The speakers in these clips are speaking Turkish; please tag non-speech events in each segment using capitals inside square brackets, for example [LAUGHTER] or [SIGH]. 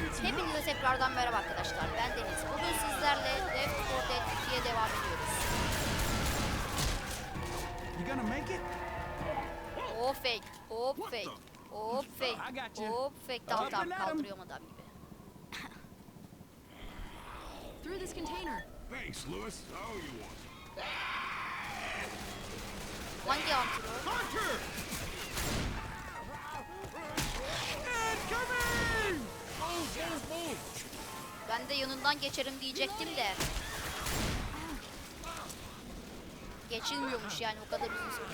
Hepinize tekrardan merhaba arkadaşlar. Ben Deniz. Bugün sizlerle Left 4 Dead 2'ye devam ediyoruz. You gonna make it? Hop fake, hop fake, hop fake, hop fake. Tamam tamam kaldırıyorum adam gibi. Through this container. Thanks, Lewis. Oh, you want? Hangi antrenör? Hunter! De yanından geçerim diyecektim de. Geçilmiyormuş yani o kadar uzun süre.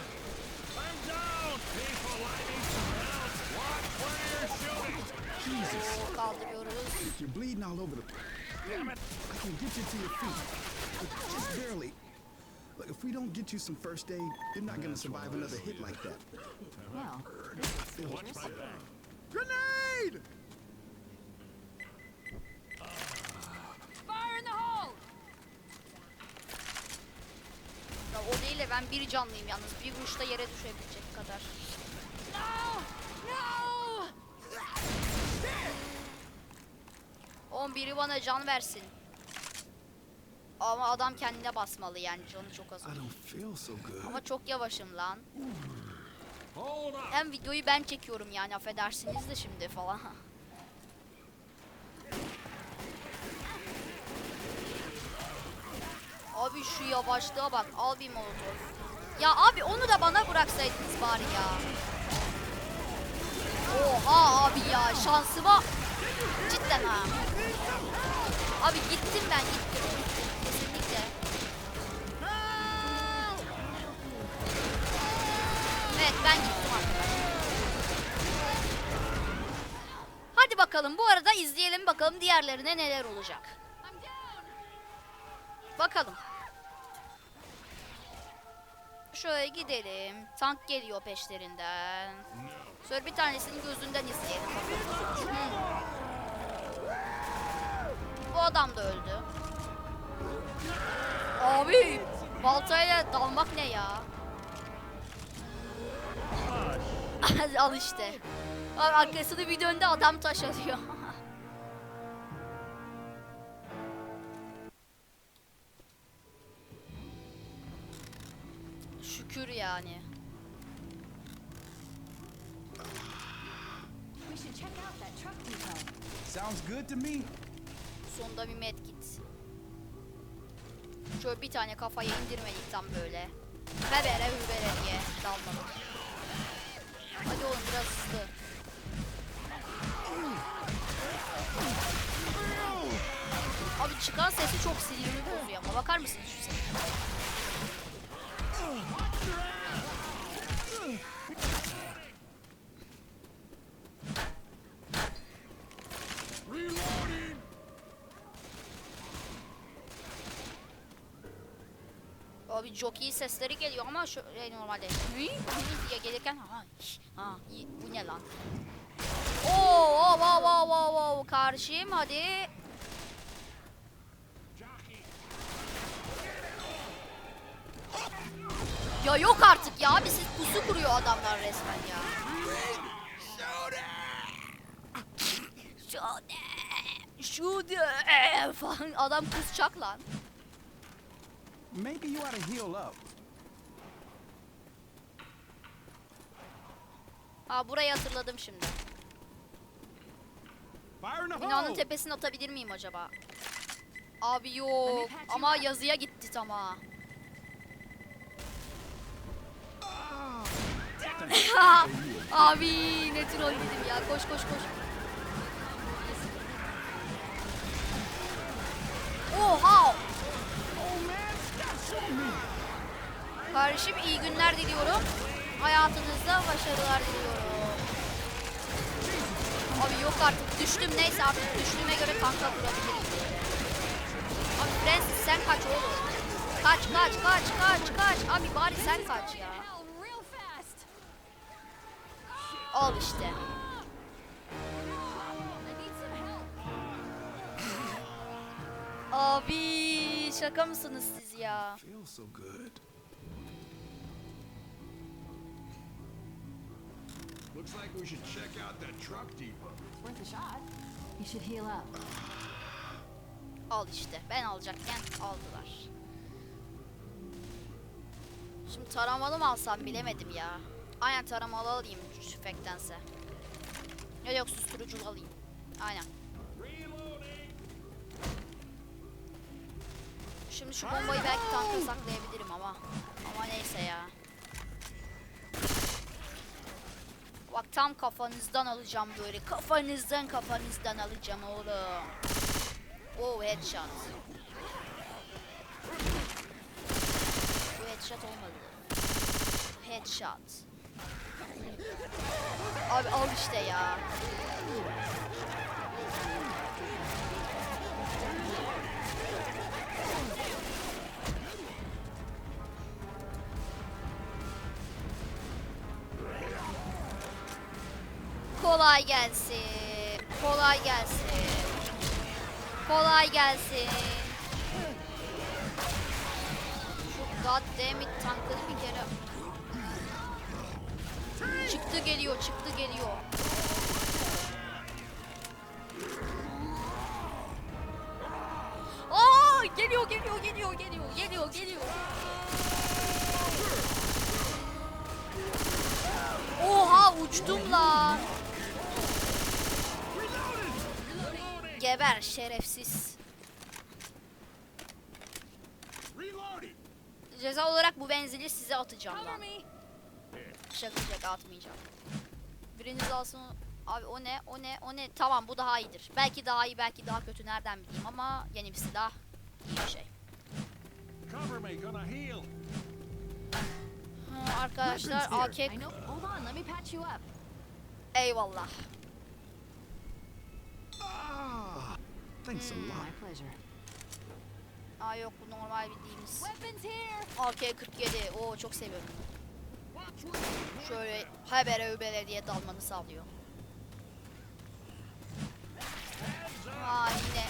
Oo, kaldırıyoruz. you're bleeding all over the. Damn it! I can get you to your feet, but just barely. Look, if we don't get you some first aid, you're not gonna survive another hit like that. Well, my back. Grenade! fire in the hole! Ya o değil de ben bir canlıyım yalnız. Bir vuruşta yere düşebilecek kadar. No! No! 11'i bana can versin. Ama adam kendine basmalı yani canı çok az. So. Ama çok yavaşım lan. Hem videoyu ben çekiyorum yani affedersiniz de şimdi falan. [LAUGHS] Abi şu yavaşlığa bak al bir molotof. Ya abi onu da bana bıraksaydınız bari ya. Oha abi ya şansıma cidden ha. Abi gittim ben gittim. Kesinlikle. Evet ben gittim arkadaşlar. Hadi bakalım bu arada izleyelim bakalım diğerlerine neler olacak. Bakalım. Şöyle gidelim. Tank geliyor peşlerinden. Sonra bir tanesinin gözünden izleyelim. Hmm. Bu adam da öldü. Abi baltayla dalmak ne ya? [LAUGHS] Al işte. Arkasını bir döndü adam taş atıyor. Şükür yani. Sounds good to me. Sonunda bir medkit. Şöyle bir tane kafaya indirmedik tam böyle. Hebere hübere diye dalmadık. Hadi oğlum biraz hızlı. Abi çıkan sesi çok sinirimi bozuyor ama bakar mısınız şu sese? Abi jockey sesleri geliyor ama şu şey normalde diye gelirken ha, ha bu ne lan? Oo, oo, oo, oo, oo, oo, karşıyım hadi. Ya yok artık ya abi siz pusu kuruyor adamlar resmen ya. Şöyle. Şöyle falan adam kusacak lan. Maybe you ought to heal up. Ha burayı hatırladım şimdi. Binanın tepesine atabilir miyim acaba? Abi yok ama yazıya gitti tamam. [LAUGHS] Abi ne troll dedim ya koş koş koş. Oha! Kardeşim iyi günler diliyorum. Hayatınızda başarılar diliyorum. Abi yok artık düştüm neyse artık düştüğüme göre kanka kurabilirim. Abi Francis sen kaç oğlum. Kaç kaç kaç kaç kaç. Abi bari sen kaç ya. Al işte. Abi şaka mısınız siz ya? Feels so good. Looks like we should check out that truck depot. It's worth a shot. You You should heal up. Al işte. Ben alacakken aldılar. Şimdi taramalı mı alsam bilemedim ya. Aynen taramalı alayım tüfektense. Ya yok susturucu alayım. Aynen. Şimdi şu bombayı belki tanka saklayabilirim ama. Ama neyse ya. Bak tam kafanızdan alacağım böyle. Kafanızdan kafanızdan alacağım oğlum. Oh headshot. Bu headshot olmadı. Headshot. Abi al işte ya. Kolay gelsin. Kolay gelsin. Kolay gelsin. Şu goddammit tankını bir kere... Çıktı geliyor, çıktı geliyor. Aa, geliyor, geliyor, geliyor, geliyor, geliyor, geliyor. Oha uçtum lan. Geber şerefsiz. Ceza olarak bu benzili size atacağım Cover Şaka şaka atmayacağım. Biriniz alsın. Abi o ne? O ne? O ne? Tamam bu daha iyidir. Belki daha iyi, belki daha kötü nereden bileyim ama yeni bir silah iyi bir şey. Hı, arkadaşlar AK eyvallah. Ah, thanks a Mm, lot. my pleasure. Aa yok bu normal bildiğimiz. Weapons here. AK-47. Oo çok seviyorum. Şöyle habere öbere diye dalmanı sağlıyor. Aa yine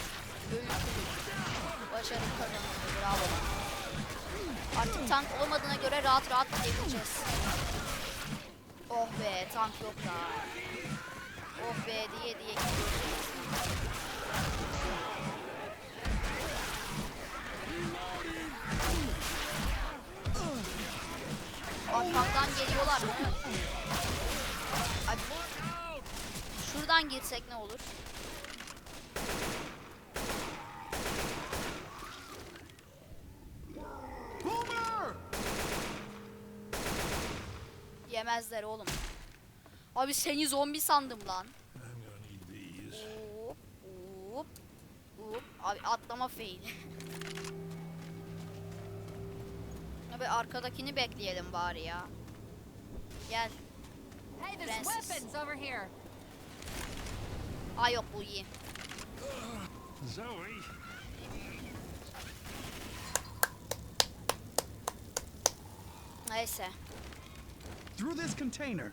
ölüm Başarı kazanıldı. Bravo. Artık tank olmadığına göre rahat rahat gidebileceğiz. Oh be tank yok da. Oh be diye diye gidiyoruz. Arkamdan geliyorlar mı? Ay, şuradan girsek ne olur? Yemezler oğlum. Abi seni zombi sandım lan. Hop hop hop. Abi atlama fail. [LAUGHS] Abi arkadakini bekleyelim bari ya. Gel. Hey, there's weapons over here. Aa yok bu iyi. Zoe. Neyse. Through this container.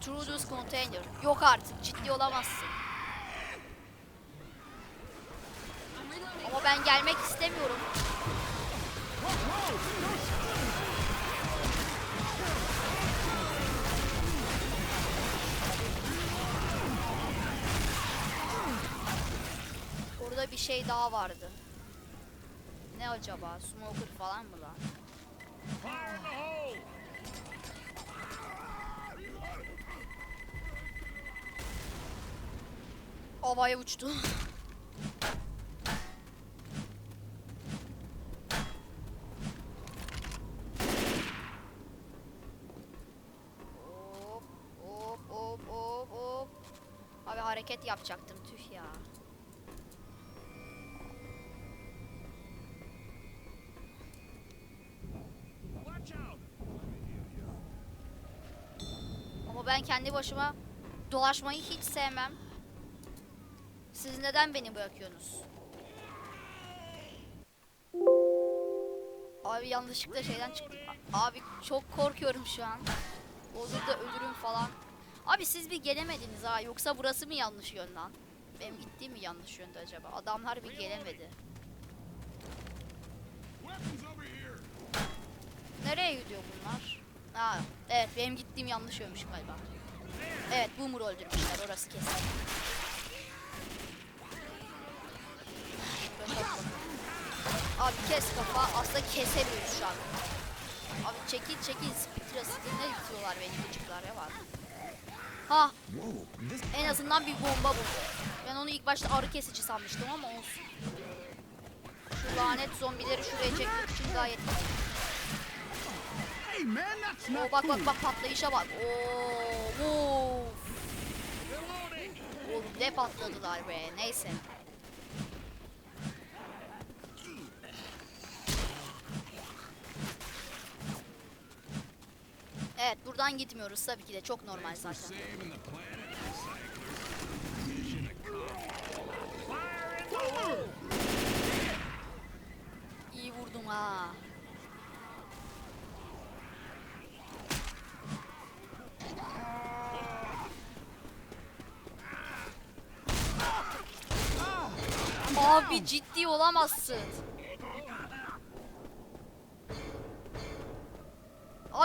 Through this container. Yok artık ciddi olamazsın. Ama ben gelmek istemiyorum. Orada bir şey daha vardı. Ne acaba? Smoker falan mı lan? Havaya uçtu. [LAUGHS] Hop hop hop hop hop. Abi hareket yapacaktım tüh ya. Ama ben kendi başıma dolaşmayı hiç sevmem. Siz neden beni bırakıyorsunuz? Abi yanlışlıkla şeyden çıktı. A- Abi çok korkuyorum şu an. Olur da ölürüm falan. Abi siz bir gelemediniz ha yoksa burası mı yanlış yön lan? Benim gittiğim mi yanlış yönde acaba? Adamlar bir gelemedi. Nereye gidiyor bunlar? Ha evet benim gittiğim yanlış yönmüş galiba. Evet boomer öldürmüşler orası kesin. Abi kes kafa aslında kesemiyoruz şu an. Abi çekil çekil spitra skinle yıkıyorlar beni gıcıklar ya var. Ha en azından bir bomba buldu. Ben onu ilk başta arı kesici sanmıştım ama olsun. Şu lanet zombileri şuraya çekmek için gayet iyi. Oo, bak bak bak patlayışa bak. Oo, of. Oğlum ne patladılar be. Neyse. Evet buradan gitmiyoruz tabii ki de çok normal zaten. İyi vurdum ha. Abi ciddi olamazsın.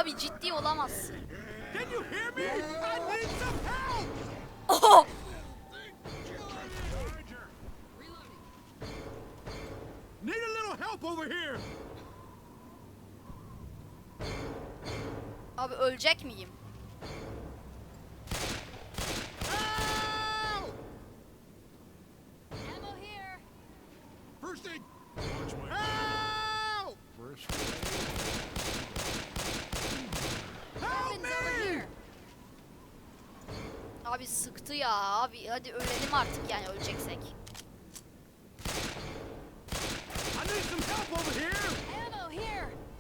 Abi ciddi olamazsın. Can you hear me? I need some help. Charger! Need a little help over here. Abi ölecek miyim? Help! Ammo here. First aid. Watch my Help! first aid. Help Weapons over me! here. Abi sıktı ya abi hadi ölelim artık yani öleceksek.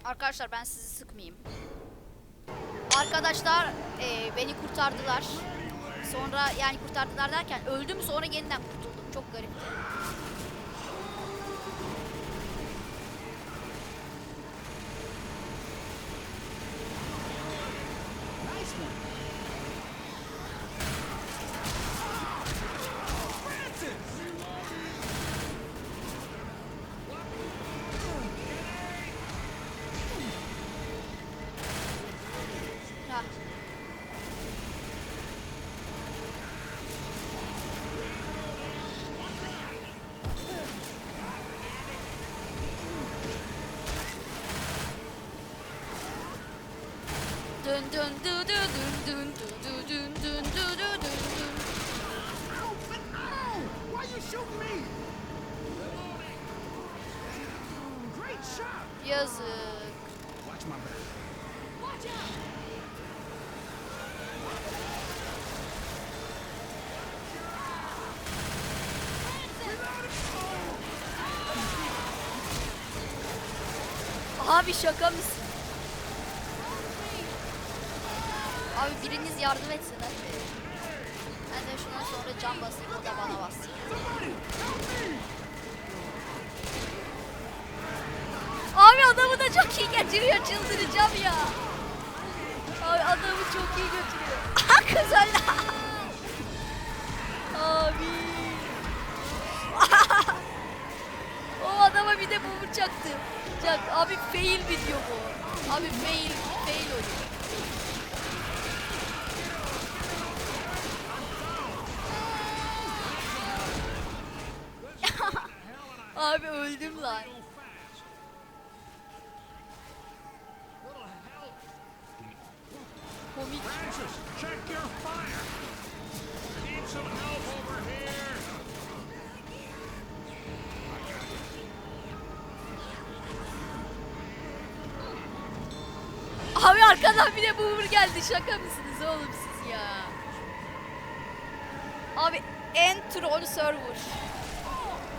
Arkadaşlar ben sizi sıkmayayım. Arkadaşlar eee, beni kurtardılar. Sonra yani kurtardılar derken öldüm sonra yeniden kurtuldum. Çok garipti. Dün dün dü dü dün dün dü dü dün dün dü dü dün dün. But Ow! Why you shooting me? Great shot. Yazık. Watch my back. Watch out. Abi şaka mısın? Abi biriniz yardım etsin hadi. Ben de şuna sonra cam basayım o da bana bassın. Abi adamı da çok iyi götürüyor çıldıracağım ya. Abi adamı çok iyi götürüyor. [LAUGHS] Kız öldü. Abi. [LAUGHS] o adama bir de bu. Bıçak. Abi fail video bu. Abi fail, fail oyun. Help over here. Abi arkadan bir de boomer geldi. Şaka mısınız oğlum siz ya? Abi en troll server.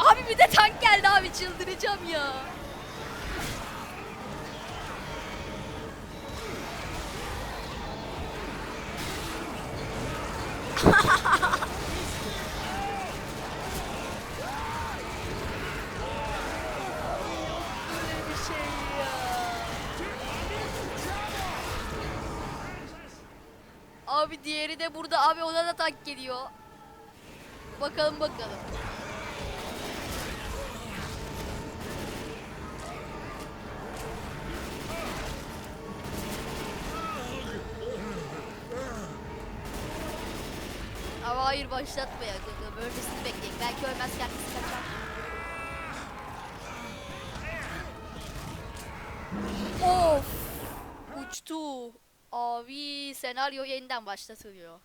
Abi bir de tank geldi abi çıldıracağım ya. Abi diğeri de burada. Abi ona da tank geliyor. Bakalım bakalım. hayır başlatma ya Gogo. Ölmesini bekleyin. Belki ölmez kendisi kaçar. of! Uçtu. Abi senaryo yeniden başlatılıyor.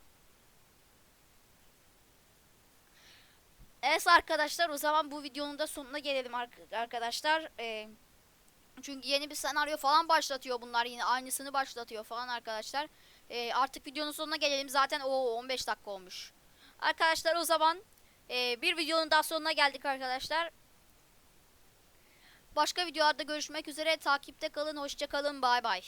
Evet arkadaşlar o zaman bu videonun da sonuna gelelim arkadaşlar. Ee, çünkü yeni bir senaryo falan başlatıyor bunlar yine aynısını başlatıyor falan arkadaşlar. Ee, artık videonun sonuna gelelim zaten o 15 dakika olmuş. Arkadaşlar o zaman e, bir videonun daha sonuna geldik arkadaşlar. Başka videolarda görüşmek üzere takipte kalın hoşça kalın bay bay.